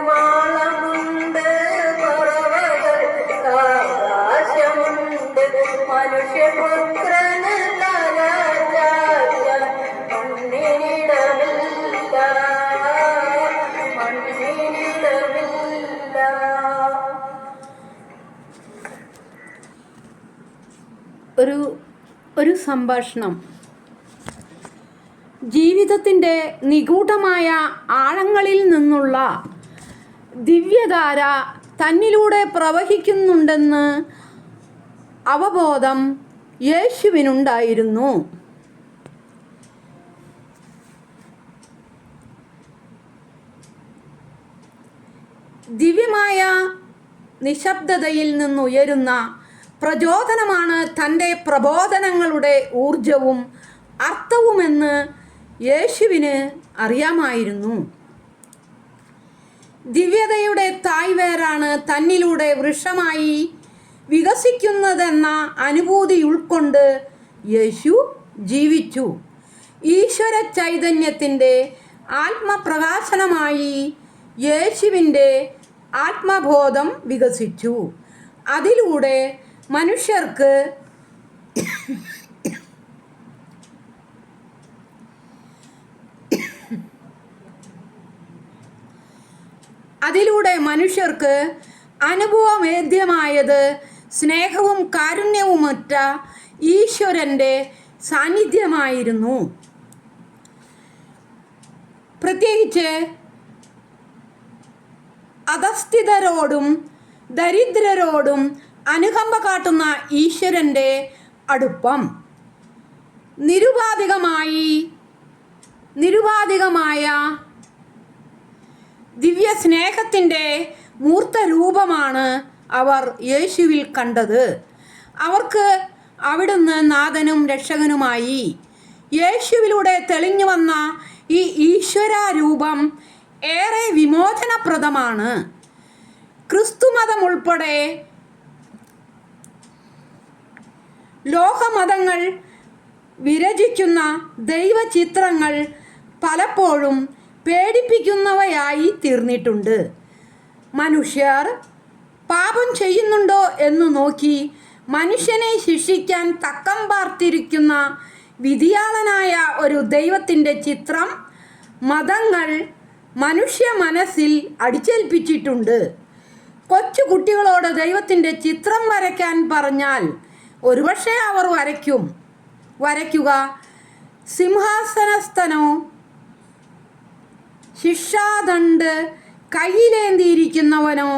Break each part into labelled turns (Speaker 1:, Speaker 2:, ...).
Speaker 1: മാളമുണ്ട് പറവകൾക്ക് ആകാശമുണ്ട് മനുഷ്യപുത്രന് മണ്ണിനിടമില്ല. മണ്ണിനിടമില്ല.
Speaker 2: ഒരു ഒരു സംഭാഷണം. ജീവിതത്തിന്റെ നിഗൂഢമായ ആഴങ്ങളിൽ നിന്നുള്ള ദിവ്യധാര തന്നിലൂടെ പ്രവഹിക്കുന്നുണ്ടെന്ന് അവബോധം യേശുവിനുണ്ടായിരുന്നു. ദിവ്യമായ നിശബ്ദതയിൽ നിന്നുയരുന്ന പ്രചോദനമാണ് തന്റെ പ്രബോധനങ്ങളുടെ ഊർജവും അർത്ഥവുമെന്ന് യേശുവിന് അറിയാമായിരുന്നു. ദിവ്യതയുടെ തായ്വേരാണ് തന്നിലൂടെ വൃക്ഷമായി വികസിക്കുന്നതെന്ന അനുഭൂതി ഉൾക്കൊണ്ട് യേശു ജീവിച്ചു. ഈശ്വര ചൈതന്യത്തിന്റെ ആത്മപ്രകാശനമായി യേശുവിന്റെ ആത്മബോധം വികസിച്ചു. അതിലൂടെ മനുഷ്യർക്ക് അതിലൂടെ മനുഷ്യർക്ക് അനുഭവവേദ്യമായത് സ്നേഹവും കാരുണ്യവുമൊറ്റ ഈശ്വരന്റെ സാന്നിധ്യമായിരുന്നു. പ്രത്യേകിച്ച് അധസ്ഥിതരോടും ദരിദ്രരോടും അനുകമ്പ കാട്ടുന്ന ഈശ്വരന്റെ അടുപ്പം. നിരുപാധികമായി നിരുപാധികമായ ദിവ്യ സ്നേഹത്തിന്റെ മൂർത്ത രൂപമാണ് അവർ യേശുവിൽ കണ്ടത്. അവർക്ക് അവിടുന്ന് നാഥനും രക്ഷകനുമായി യേശുവിലൂടെ തെളിഞ്ഞു വന്ന ഈ ഈശ്വരാരൂപം ഏറെ വിമോചനപ്രദമാണ്. ക്രിസ്തുമതം ഉൾപ്പെടെ ലോകമതങ്ങൾ വിരചിക്കുന്ന ദൈവചിത്രങ്ങൾ പലപ്പോഴും പേടിപ്പിക്കുന്നവയായി തീർന്നിട്ടുണ്ട്. മനുഷ്യർ പാപം ചെയ്യുന്നുണ്ടോ എന്ന് നോക്കി മനുഷ്യനെ ശിക്ഷിക്കാൻ തക്കം പാർത്തിരിക്കുന്ന വിധിയാളനായ ഒരു ദൈവത്തിന്റെ ചിത്രം മതങ്ങൾ മനുഷ്യ മനസ്സിൽ അടിച്ചേൽപ്പിച്ചിട്ടുണ്ട്. കൊച്ചു കുട്ടികളോട് ദൈവത്തിന്റെ ചിത്രം വരയ്ക്കാൻ പറഞ്ഞാൽ ഒരുപക്ഷെ അവർ വരയ്ക്കും. വരയ്ക്കുക. സിംഹാസനസ്ഥനോ ശിക്ഷാദണ്ട് കയ്യിലേന്തിയിരിക്കുന്നവനോ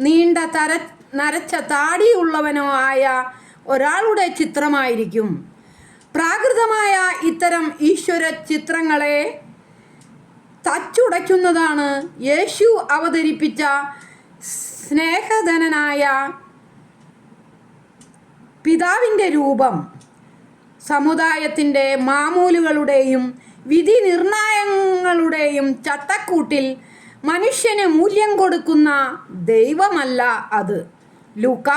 Speaker 2: നീണ്ട തര നരച്ച താടിയുള്ളവനോ ആയ ഒരാളുടെ ചിത്രമായിരിക്കും. പ്രാകൃതമായ ഇത്തരം ഈശ്വര ചിത്രങ്ങളെ തച്ചുടയ്ക്കുന്നതാണ് യേശു അവതരിപ്പിച്ച സ്നേഹധനനായ പിതാവിന്റെ രൂപം. സമുദായത്തിന്റെ മാമൂലുകളുടെയും വിധി നിർണയങ്ങളുടെയും ചട്ടക്കൂട്ടിൽ മനുഷ്യന് മൂല്യം കൊടുക്കുന്ന ദൈവമല്ല അത്. ലൂക്ക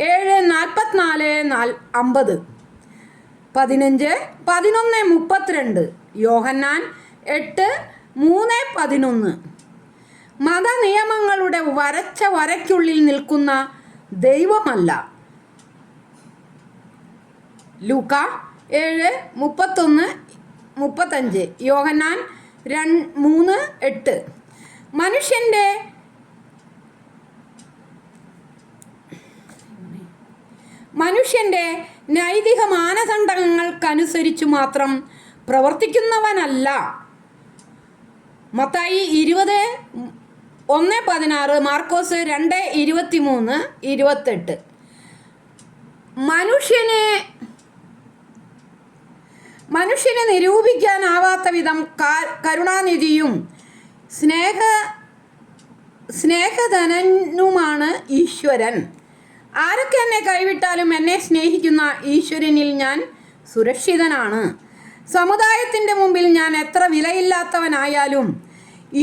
Speaker 2: ഏഴ് നാൽപ്പത്തിനാല് നാൽ അമ്പത്. പതിനഞ്ച് പതിനൊന്ന് മുപ്പത്തിരണ്ട്. യോഹന്നാൻ എട്ട് മൂന്ന് പതിനൊന്ന്. മതനിയമങ്ങളുടെ വരച്ച വരയ്ക്കുള്ളിൽ നിൽക്കുന്ന ദൈവമല്ല. ലൂക്ക ഏഴ് മുപ്പത്തൊന്ന് മുപ്പത്തഞ്ച്. യോഹന്നാൻ രൺ മൂന്ന് എട്ട്. മനുഷ്യന്റെ മനുഷ്യന്റെ നൈതിക മാനദണ്ഡങ്ങൾക്കനുസരിച്ച് മാത്രം പ്രവർത്തിക്കുന്നവനല്ല. മത്തായി ഇരുപത് ഒന്ന് പതിനാറ് മാർക്കോസ് രണ്ട് ഇരുപത്തി മൂന്ന് ഇരുപത്തെട്ട്. മനുഷ്യനെ മനുഷ്യനെ നിരൂപിക്കാനാവാത്ത വിധം കരുണാനിധിയും സ്നേഹ സ്നേഹധനനുമാണ് ഈശ്വരൻ. ആരൊക്കെ എന്നെ കൈവിട്ടാലും എന്നെ സ്നേഹിക്കുന്ന ഈശ്വരനിൽ ഞാൻ സുരക്ഷിതനാണ്. സമുദായത്തിന്റെ മുമ്പിൽ ഞാൻ എത്ര വിലയില്ലാത്തവനായാലും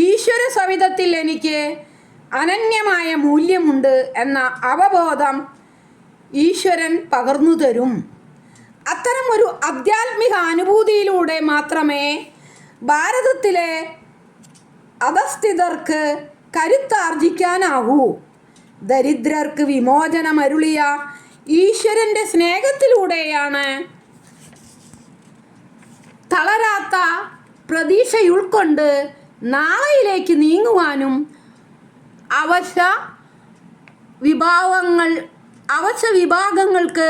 Speaker 2: ഈശ്വര സവിധത്തിൽ എനിക്ക് അനന്യമായ മൂല്യമുണ്ട് എന്ന അവബോധം ഈശ്വരൻ പകർന്നു തരും ഒരു ആധ്യാത്മിക അനുഭൂതിയിലൂടെ മാത്രമേ ഭാരതത്തിലെ അധസ്ഥിതർക്ക് കരുത്താർജിക്കാനാവൂ. ദരിദ്രർക്ക് വിമോചനമരുളിയ ഈശ്വരന്റെ സ്നേഹത്തിലൂടെയാണ് തളരാത്ത പ്രതീക്ഷയുൾക്കൊണ്ട് നാളെയിലേക്ക് നീങ്ങുവാനും അവശ വിഭാഗങ്ങൾ അവശ വിഭാഗങ്ങൾക്ക്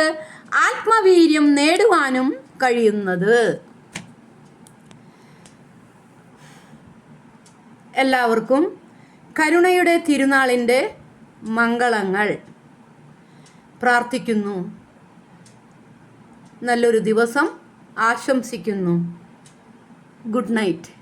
Speaker 2: ആത്മവീര്യം നേടുവാനും കഴിയുന്നത്. എല്ലാവർക്കും കരുണയുടെ തിരുനാളിന്റെ മംഗളങ്ങൾ. പ്രാർത്ഥിക്കുന്നു. നല്ലൊരു ദിവസം ആശംസിക്കുന്നു. Good night.